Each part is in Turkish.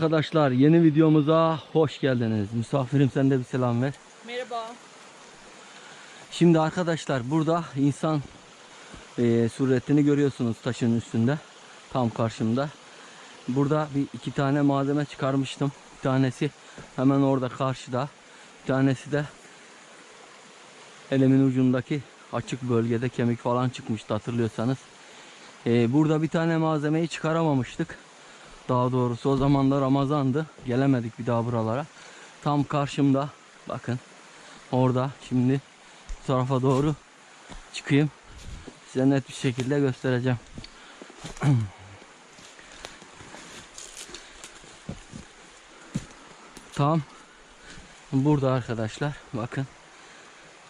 Arkadaşlar, yeni videomuza hoş geldiniz. Misafirim sen de bir selam ver. Merhaba. Şimdi arkadaşlar burada insan e, suretini görüyorsunuz taşın üstünde. Tam karşımda. Burada bir iki tane malzeme çıkarmıştım. Bir tanesi hemen orada karşıda. Bir tanesi de elimin ucundaki açık bölgede kemik falan çıkmıştı hatırlıyorsanız. E, burada bir tane malzemeyi çıkaramamıştık. Daha doğrusu o zaman da Ramazan'dı. Gelemedik bir daha buralara. Tam karşımda bakın. Orada şimdi bu tarafa doğru çıkayım. Size net bir şekilde göstereceğim. Tam burada arkadaşlar. Bakın.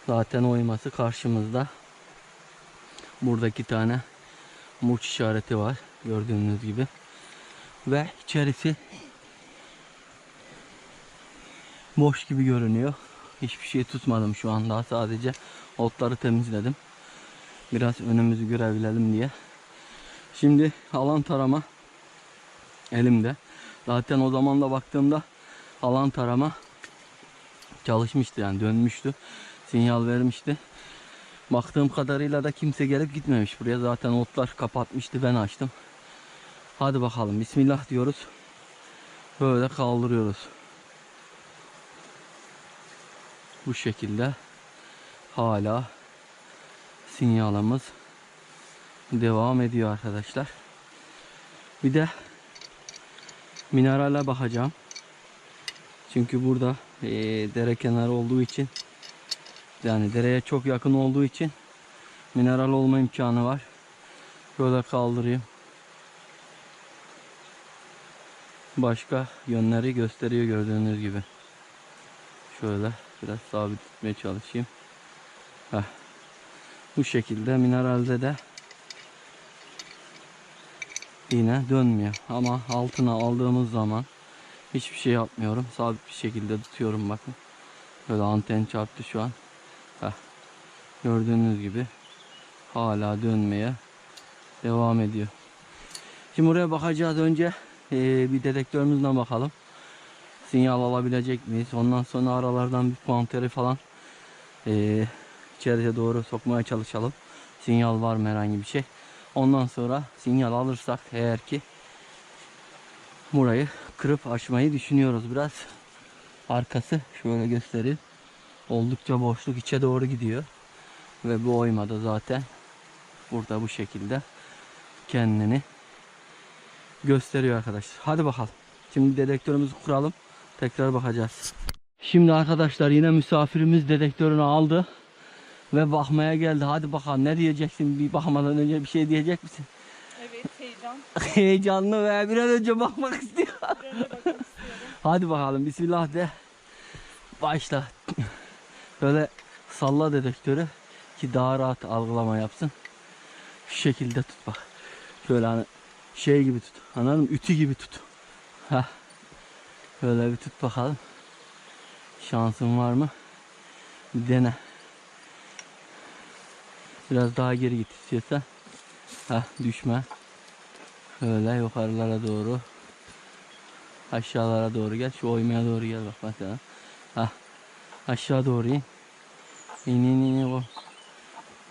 Zaten oyması karşımızda. Burada iki tane murç işareti var. Gördüğünüz gibi. Ve içerisi boş gibi görünüyor. Hiçbir şey tutmadım şu anda. Sadece otları temizledim. Biraz önümüzü görebilelim diye. Şimdi alan tarama elimde. Zaten o zaman da baktığımda alan tarama çalışmıştı yani dönmüştü. Sinyal vermişti. Baktığım kadarıyla da kimse gelip gitmemiş buraya. Zaten otlar kapatmıştı ben açtım. Hadi bakalım bismillah diyoruz. Böyle kaldırıyoruz. Bu şekilde hala sinyalımız devam ediyor arkadaşlar. Bir de minerale bakacağım. Çünkü burada eee, dere kenarı olduğu için yani dereye çok yakın olduğu için mineral olma imkanı var. Böyle kaldırayım. Başka yönleri gösteriyor gördüğünüz gibi. Şöyle biraz sabit tutmaya çalışayım. Heh. Bu şekilde mineralde de yine dönmüyor. Ama altına aldığımız zaman hiçbir şey yapmıyorum. Sabit bir şekilde tutuyorum bakın. Böyle anten çarptı şu an. Heh. Gördüğünüz gibi hala dönmeye devam ediyor. Şimdi buraya bakacağız önce eee, bir dedektörümüzle bakalım. Sinyal alabilecek miyiz? Ondan sonra aralardan bir puanteri falan eee içeriye doğru sokmaya çalışalım. Sinyal var mı herhangi bir şey. Ondan sonra sinyal alırsak eğer ki burayı kırıp açmayı düşünüyoruz biraz. Arkası şöyle göstereyim. Oldukça boşluk içe doğru gidiyor. Ve bu oymada zaten burada bu şekilde kendini gösteriyor arkadaşlar. Hadi bakalım. Şimdi dedektörümüzü kuralım. Tekrar bakacağız. Şimdi arkadaşlar yine misafirimiz dedektörünü aldı. Ve bakmaya geldi. Hadi bakalım ne diyeceksin? Bir bakmadan önce bir şey diyecek misin? Evet heyecan. Heyecanlı ve bir an önce bakmak istiyor. Hadi bakalım bismillah de. Başla. Böyle salla dedektörü ki daha rahat algılama yapsın. Şu şekilde tut bak. Şöyle hani şey gibi tut. Anladın mı? Ütü gibi tut. Heh. Böyle bir tut bakalım. Şansın var mı? Bir dene. Biraz daha geri git istiyorsan. Heh, düşme. Şöyle yukarılara doğru. Aşağılara doğru gel. Şu oymaya doğru gel bak mesela. Hah. Aşağı doğru in. İn in in in o.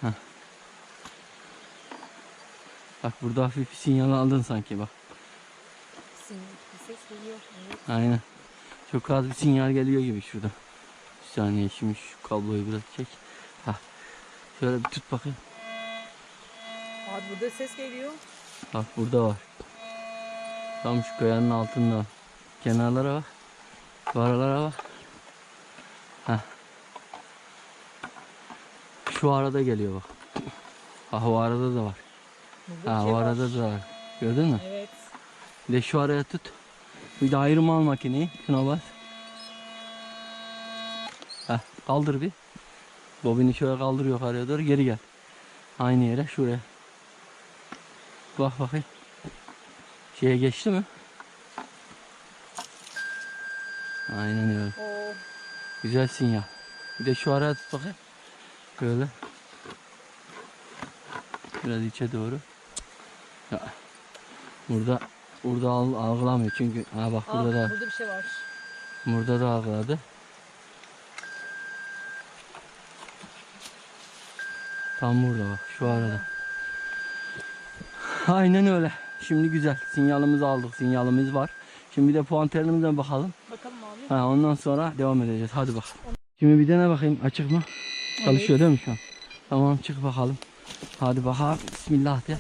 Hah. Bak burada hafif sinyal aldın sanki bak. Bir ses geliyor. Evet. Aynen. Çok az bir sinyal geliyor gibi şurada. Bir saniye şimdi şu kabloyu biraz çek. Hah. Şöyle bir tut bakayım. Abi burada ses geliyor. Bak burada var. Tam şu kayanın altında. Kenarlara bak. Aralara bak. Heh. Şu arada geliyor bak. Ha o arada da var. Burada Ha şey o var. arada da var. Gördün mü? Evet. Bir de şu araya tut. Bir de ayrım al makineyi. Şuna bas. Heh, kaldır bir. Bobini şöyle kaldır yukarıya doğru geri gel. Aynı yere şuraya. Bak bakayım. Şeye geçti mi? Aynen öyle. O Güzel sinyal. Bir de şu araya tut bakayım. Böyle. Biraz içe doğru. Ya. Burada Burada al, algılamıyor çünkü ha bak Aa, burada da burada bir şey var. burada da algıladı. Tam burada bak şu arada. Aynen öyle. Şimdi güzel. Sinyalimizi aldık. Sinyalimiz var. Şimdi bir de puanterimize bakalım. Bakalım abi. Ha, ondan sonra devam edeceğiz. Hadi bakalım. Şimdi bir dene bakayım. Açık mı? Çalışıyor değil mi şu an? Tamam çık bakalım. Hadi bakalım. Bismillah de.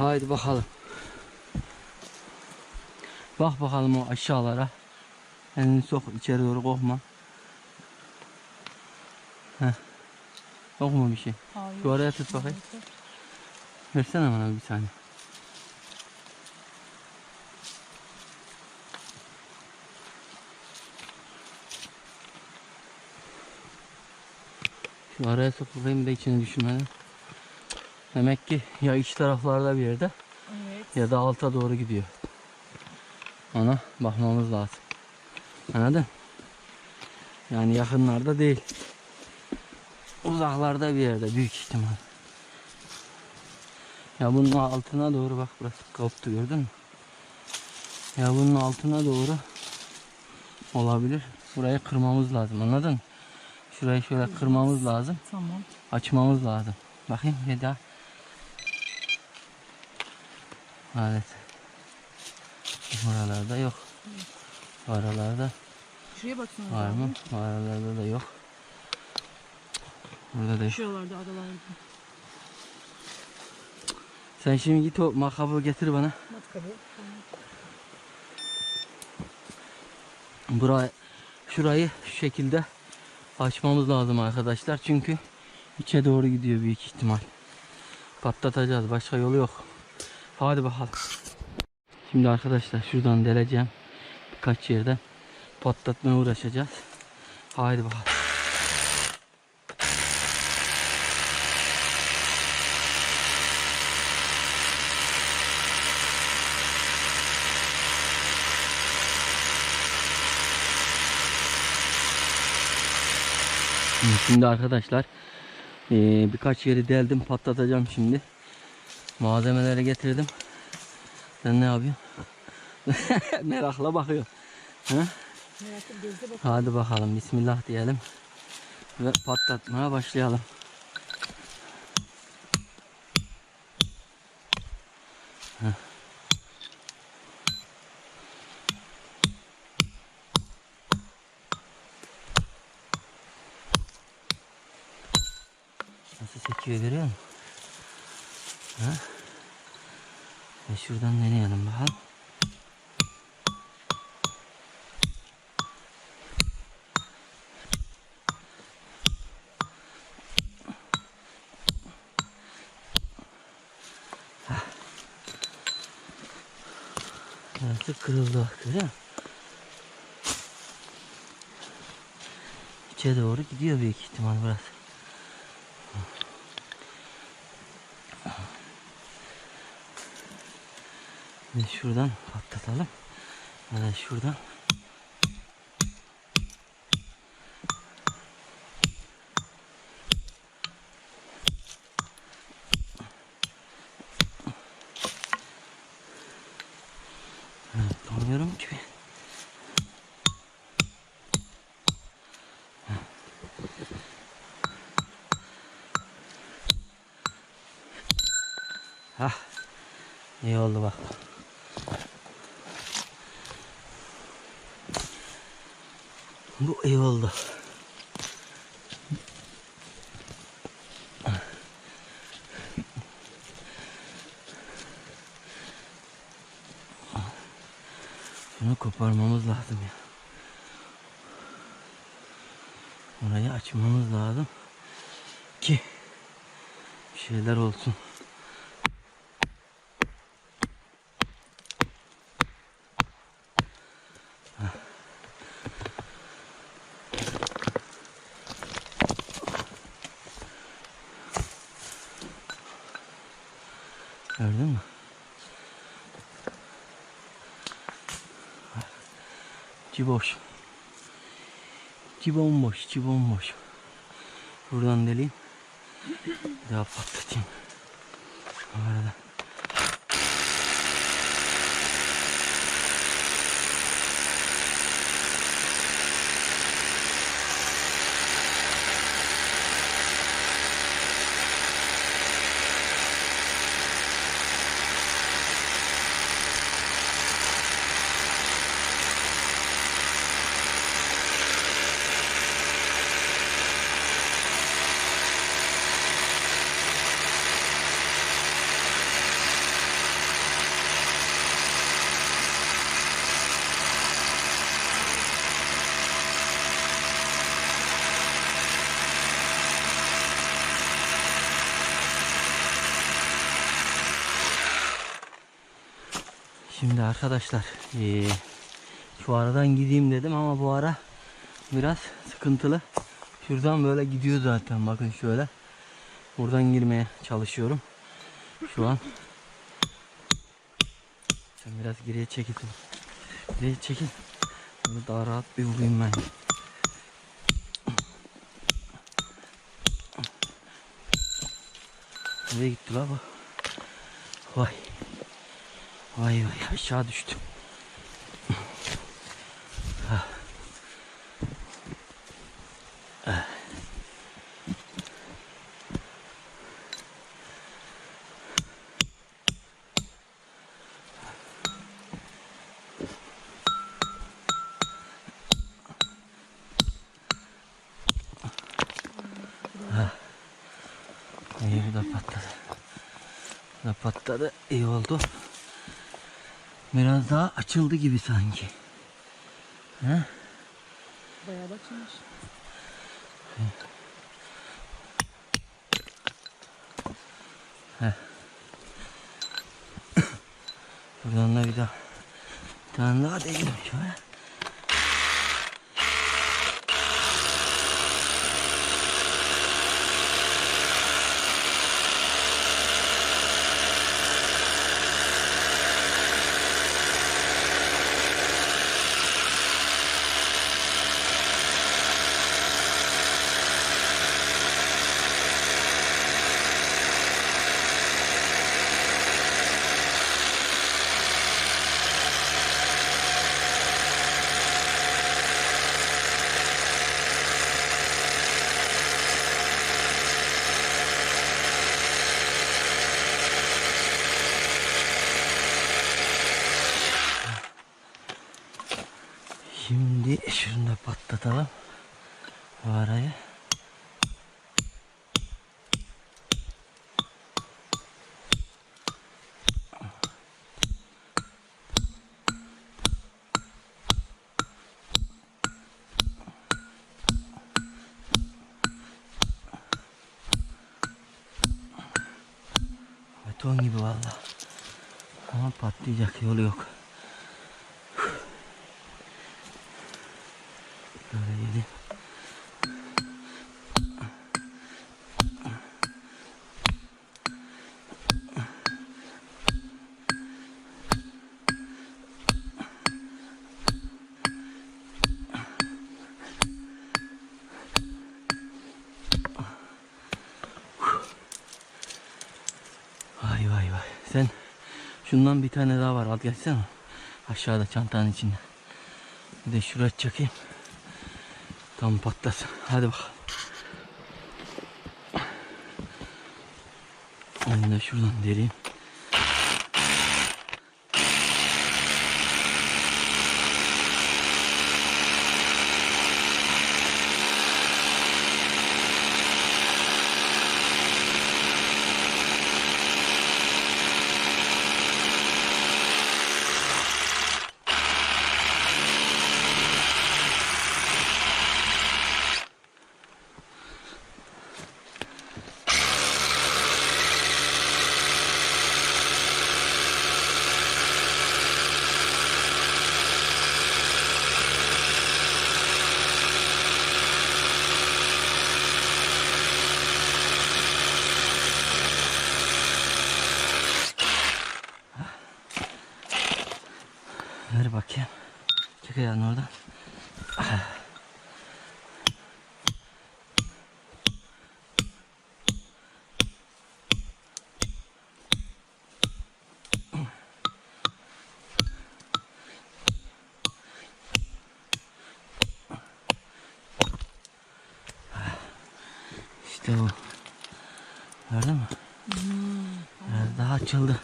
Haydi bakalım. Bak bakalım o aşağılara. Elini sok içeri doğru korkma. Heh. Yok mu bir şey? Hayır. Şu araya tut bakayım. Versene bana bir saniye. Şu araya sok bakayım da içine düşürmeden. Demek ki ya iç taraflarda bir yerde Evet. ya da alta doğru gidiyor. Ona bakmamız lazım. Anladın? Yani yakınlarda değil. Uzaklarda bir yerde büyük ihtimal. Ya bunun altına doğru bak burası koptu gördün mü? Ya bunun altına doğru olabilir. Burayı kırmamız lazım anladın mı? Şurayı şöyle kırmamız lazım. Tamam. Açmamız lazım. Bakayım bir daha. Evet. Buralarda yok. Aralarda Şuraya baksanız var mı? Aralarda da yok. Burada da yok. Şuralarda adalarda. Sen şimdi git o makabı getir bana. Matkabı. Burayı, şurayı şu şekilde açmamız lazım arkadaşlar. Çünkü içe doğru gidiyor büyük ihtimal. Patlatacağız. Başka yolu yok. Hadi bakalım. Şimdi arkadaşlar şuradan deleceğim. Birkaç yerden patlatmaya uğraşacağız. Haydi bakalım. Şimdi arkadaşlar birkaç yeri deldim patlatacağım şimdi. Malzemeleri getirdim. Sen ne yapıyorsun? Merakla bakıyor. Ha? Bak. Hadi bakalım Bismillah diyelim. Ve patlatmaya başlayalım. Heh. Nasıl sekiyor görüyor musun? Ha? Ve şuradan deneyelim bakalım. Burası kırıldı bak görüyor musun? İçe doğru gidiyor büyük ihtimal burası. Şuradan patlatalım. Şuradan. Şunu koparmamız lazım ya. Orayı açmamız lazım ki bir şeyler olsun. İçi bomboş, içi bomboş. Buradan deleyim. Daha patlatayım. Bu arada. Şimdi arkadaşlar eee, şu aradan gideyim dedim ama bu ara biraz sıkıntılı. Şuradan böyle gidiyor zaten bakın şöyle. Buradan girmeye çalışıyorum. Şu an. Sen biraz geriye çekil. Geriye çekil. Böyle daha rahat bir vurayım ben. Nereye gitti la bu? Vay. Vay vay aşağı düştüm. Ah. Ah. Ah. Bu da patladı. Da patladı. İyi oldu. Biraz daha açıldı gibi sanki. He? Bayağı da açılmış. Buradan da bir daha bir tane daha değdim şöyle. Şimdi şunu da patlatalım. Bu arayı. Beton gibi valla. Ama patlayacak yolu yok. Şundan bir tane daha var al gelsene. Aşağıda çantanın içinde. Bir de şuraya çakayım. Tam patlasın. Hadi bakalım. Onu da şuradan dereyim. yani oradan. İşte bu. Gördün mü? Hmm. Biraz daha açıldı.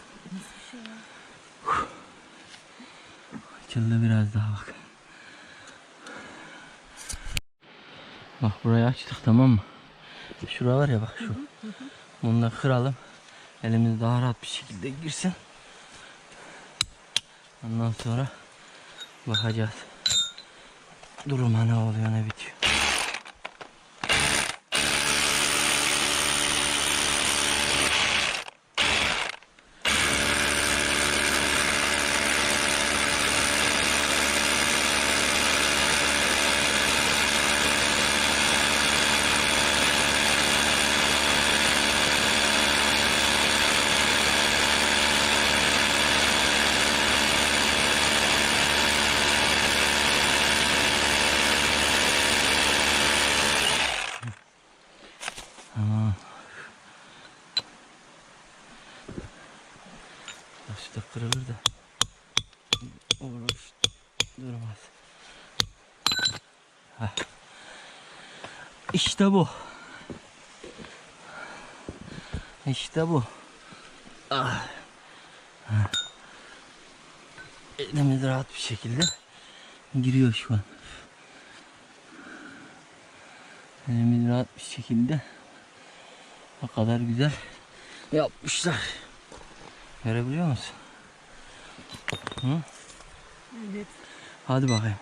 Bak burayı açtık tamam mı? Şura var ya bak şu. Bunu da kıralım. Elimiz daha rahat bir şekilde girsin. Ondan sonra bakacağız. Duruma ne oluyor ne bitiyor. Tamam. Taşı da kırılır da. Olur. Durmaz. İşte bu. İşte bu. Ah. Elimiz rahat bir şekilde giriyor şu an. Elimiz rahat bir şekilde o kadar güzel yapmışlar. Görebiliyor musun? Hı? Evet. Hadi bakayım.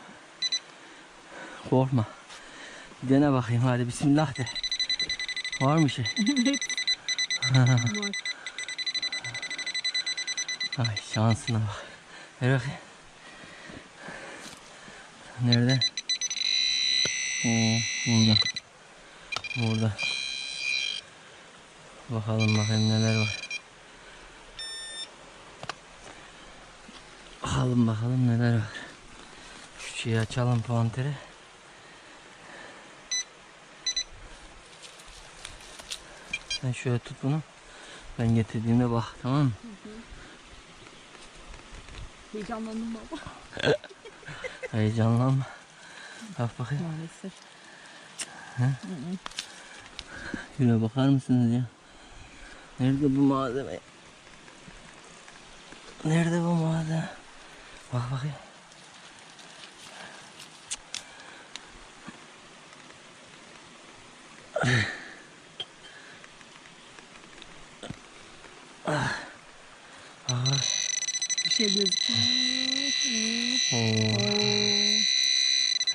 Korkma. Dene bakayım hadi bismillah de. Var mı şey? Evet. Var. Ay şansına bak. Ver bakayım. Nerede? Oo, burada. Burada. Bakalım bakayım neler var. Bakalım bakalım neler var. Şu şeyi açalım panteri. Sen şöyle tut bunu. Ben getirdiğimde bak tamam mı? Heyecanlandım baba. Heyecanlanma. Bak bakayım. Maalesef. Şuraya bakar mısınız ya? Nerede bu malzeme? Nerede bu malzeme? Bak. Ah. Ah. Bir şey gözükmüyor. Oo.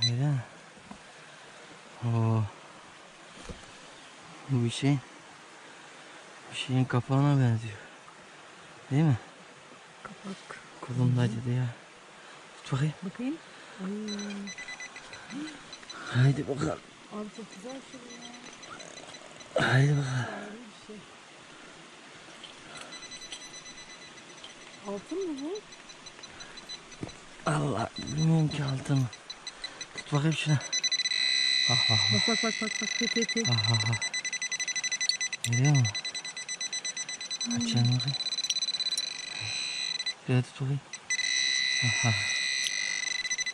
Mi? Oo. Bu bir şey. Bir şeyin kapağına benziyor. Değil mi? Kapak. Kolum da acıdı ya. Tut bakayım. Bakayım. Ay. Haydi bakalım. Abi çok güzel şey ya. Haydi bakalım. Şey. Altın mı bu? Allah bilmiyorum ki altını. Tut bakayım şuna. Ah ah Bak bak bak bak bak. Te te te. ah ah ah. Görüyor musun? Açalım bakayım. Şöyle tut bakayım. Ah ah.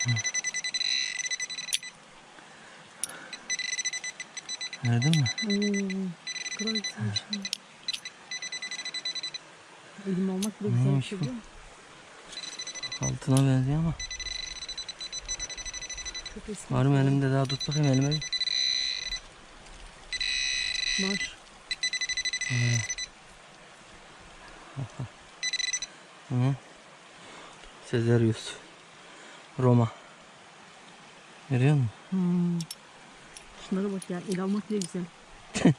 Hı. Gördün mü? Ne kadar güzelmiş. ya. Elim almak bile güzel bir Neymiş şey bu? değil mi? Altına benziyor ama. Çok eski. Var mı elimde daha tut bakayım elime. bir. Var. Hı. Sezerius. Roma. Görüyor musun? Hmm. Şunlara bak ya. El almak bile güzel.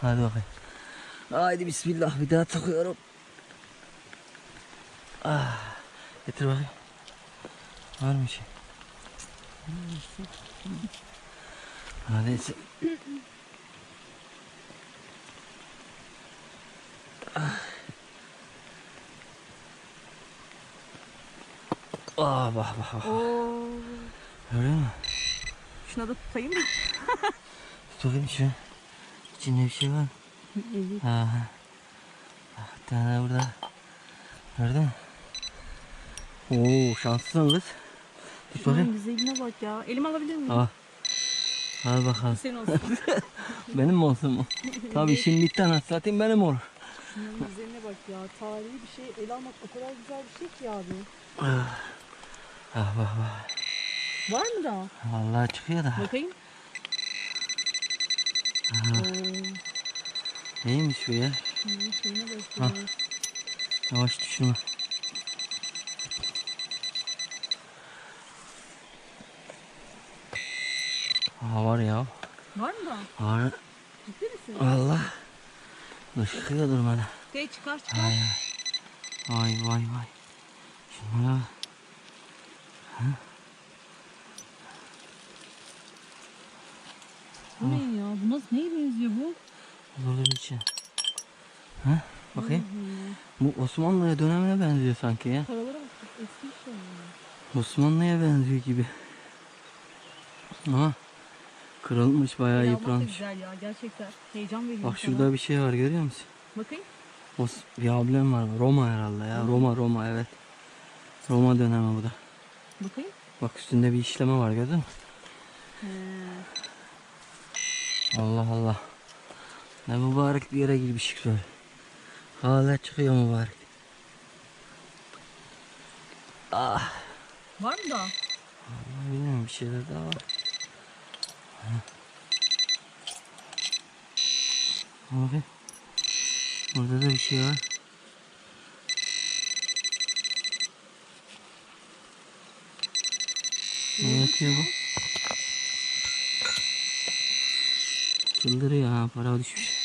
Hadi bakayım. Haydi bismillah bir daha takıyorum. Ah. Getir bakayım. Var mı bir şey? Hadi. Ah. Ah bak bak bak. Oo. Görüyor musun? Şuna da tutayım. Tut bakayım şu. İçinde bir şey var mı? Evet. Ha. Bak bir tane burada. Gördün mü? Oo şanslısın kız. Tut Şunun bakayım. güzeline bak ya. Elimi alabilir miyim? Al. Al bakalım. Senin olsun. Benim mi olsun mu? Tabii şimdi bitti anasını satayım benim olur. Şunların üzerine bak ya. Tarihi bir şey el almak o kadar güzel bir şey ki abi. Ah bak bak. Var mı daha? Vallahi çıkıyor da. Bakayım. Ah, Oo, neymiş bu ya? şunların şeyine bak Ha. ya. Yavaş düşürme. Aa var ya. Var mı daha? Var. Ciddi misin? Valla. Işıkıyor durmadan. Şey çıkar çıkar. Ay ay. Vay vay vay. Şunlara bak. Bu ne ya? Bu nasıl neye benziyor bu? Bir şey. Ha? Bakayım. Bu Osmanlı'ya dönemine benziyor sanki ya. Paralara bak. Eski şey ya. Osmanlı'ya benziyor gibi. Ama kırılmış bayağı El almak da yıpranmış. güzel ya gerçekten. Heyecan veriyor Bak sana. şurada bir şey var görüyor musun? Bakayım. Os bir ablem var. Roma herhalde ya. Roma Roma evet. Roma dönemi bu da. Bakayım. Bak üstünde bir işleme var gördün mü? He. Allah Allah. Ne mübarek bir yere girmişik böyle. Hala çıkıyor mübarek. Ah. Var mı daha? Bilmiyorum bir şeyler daha var. Abi. Burada da bir şey var. Ne yatıyor bu? Çıldırıyor ha para düşmüş.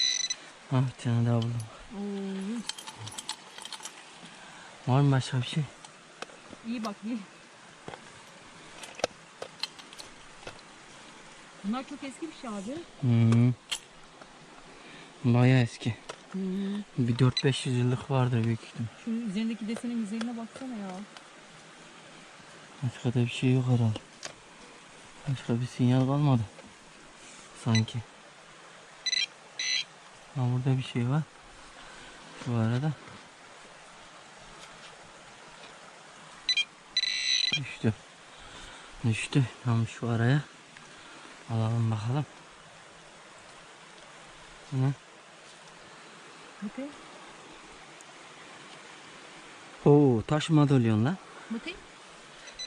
Ha bir tane daha buldum. Oo. Var mı başka bir şey? İyi bak iyi. Bunlar çok eski bir şey abi. Hmm. Bayağı eski. Hmm. Bir 4-500 yıllık vardır büyük ihtimal. Şu üzerindeki desenin güzelliğine baksana ya. Başka da bir şey yok herhalde. Başka bir sinyal kalmadı. Sanki. Ha burada bir şey var. Şu arada. Düştü. Düştü. Tam şu araya. Alalım bakalım. Ne? Bakayım. Oo taş madalyon lan. Bakayım.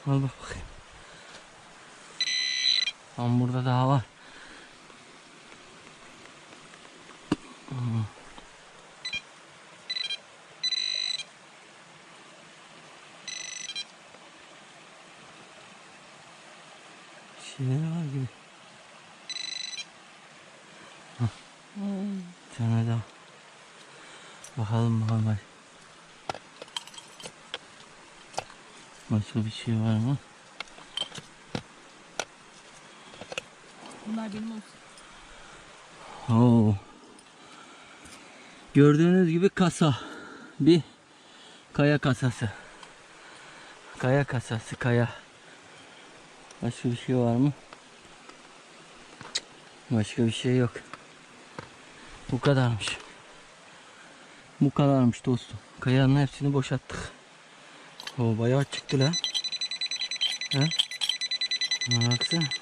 Al bak bakayım. Tam burada daha var. Şeyler var gibi. Bir tane daha. Bakalım bakalım. Başka bir şey var mı? Bunlar benim olsun. Oo. Gördüğünüz gibi kasa. Bir kaya kasası. Kaya kasası, kaya. Başka bir şey var mı? Başka bir şey yok. Bu kadarmış. Bu kadarmış dostum. Kayanın hepsini boşalttık. O bayağı çıktı lan. He? Baksana.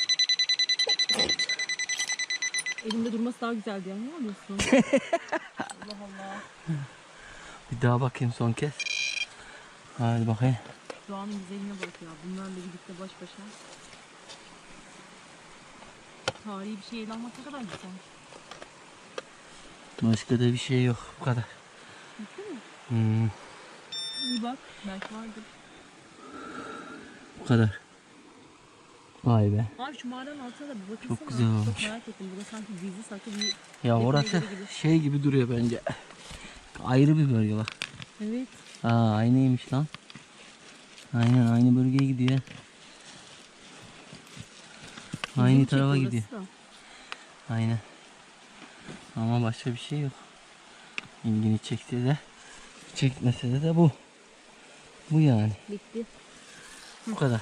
Elimde durması daha güzeldi ya. Ne yapıyorsun? Allah Allah. Bir daha bakayım son kez. Hadi bakayım. Doğanın güzelliğine bak ya. Bunlarla birlikte baş başa. Tarihi bir şey ele almak ne kadar güzel. Başka da bir şey yok. Bu kadar. Bitti mi? Hmm, İyi bak. Belki vardır. bu kadar. Vay be. Abi şu mağaranın altına da bir bakınsana. Çok güzel olmuş. Çok merak ettim. Burada sanki gizli saklı bir... Ya orası gibi. şey gibi duruyor bence. Ayrı bir bölge bak. Evet. Aa aynıymış lan. Aynen aynı bölgeye gidiyor. Aynı tarafa çekti gidiyor. da. Aynen. Ama başka bir şey yok. İlgini çekse de çekmese de, de bu. Bu yani. Bitti. Bu kadar.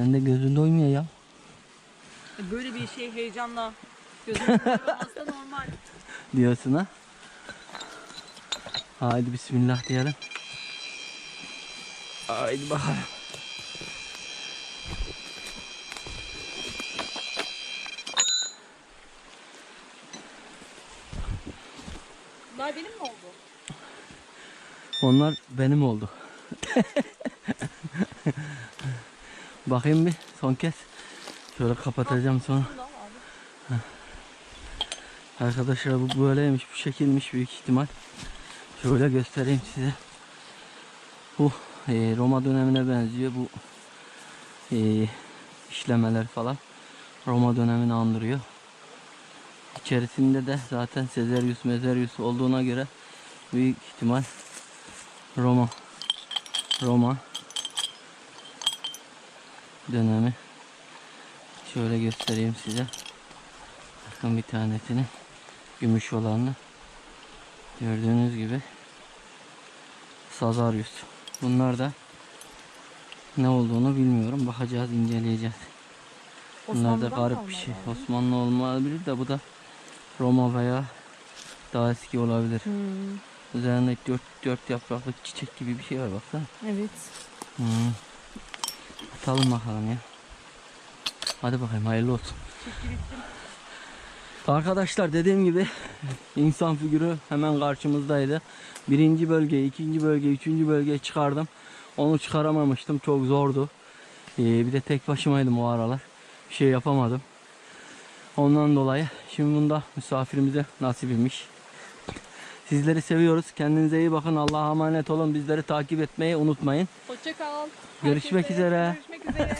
Senin de gözün doymuyor ya. E, böyle bir şey heyecanla gözün normal. Diyorsun ha? Haydi bismillah diyelim. Haydi bakalım. Bunlar benim mi oldu? Onlar benim oldu. Bakayım bir son kez. Şöyle kapatacağım sonra. Arkadaşlar bu böyleymiş, bu şekilmiş büyük ihtimal. Şöyle göstereyim size. Bu e, Roma dönemine benziyor bu e, işlemeler falan. Roma dönemini andırıyor. İçerisinde de zaten Caesarius Mezarius olduğuna göre büyük ihtimal Roma Roma dönemi şöyle göstereyim size. Bakın bir tanesini gümüş olanı gördüğünüz gibi Sazarius. Bunlar da ne olduğunu bilmiyorum. Bakacağız, inceleyeceğiz. Bunlar da garip bir şey. herhalde. Osmanlı olmayabilir de bu da Roma veya daha eski olabilir. Hmm, Üzerinde dört, dört yapraklı çiçek gibi bir şey var baksana. evet. Hmm. Atalım bakalım ya. Hadi bakayım hayırlı olsun. Arkadaşlar dediğim gibi insan figürü hemen karşımızdaydı. Birinci bölge, ikinci bölge, üçüncü bölgeyi çıkardım. Onu çıkaramamıştım. Çok zordu. Ee, bir de tek başımaydım o aralar. Bir şey yapamadım. Ondan dolayı şimdi bunda misafirimize nasip imiş. Sizleri seviyoruz. Kendinize iyi bakın. Allah'a emanet olun. Bizleri takip etmeyi unutmayın. Hoşça kal. Görüşmek üzere. Görüşmek üzere.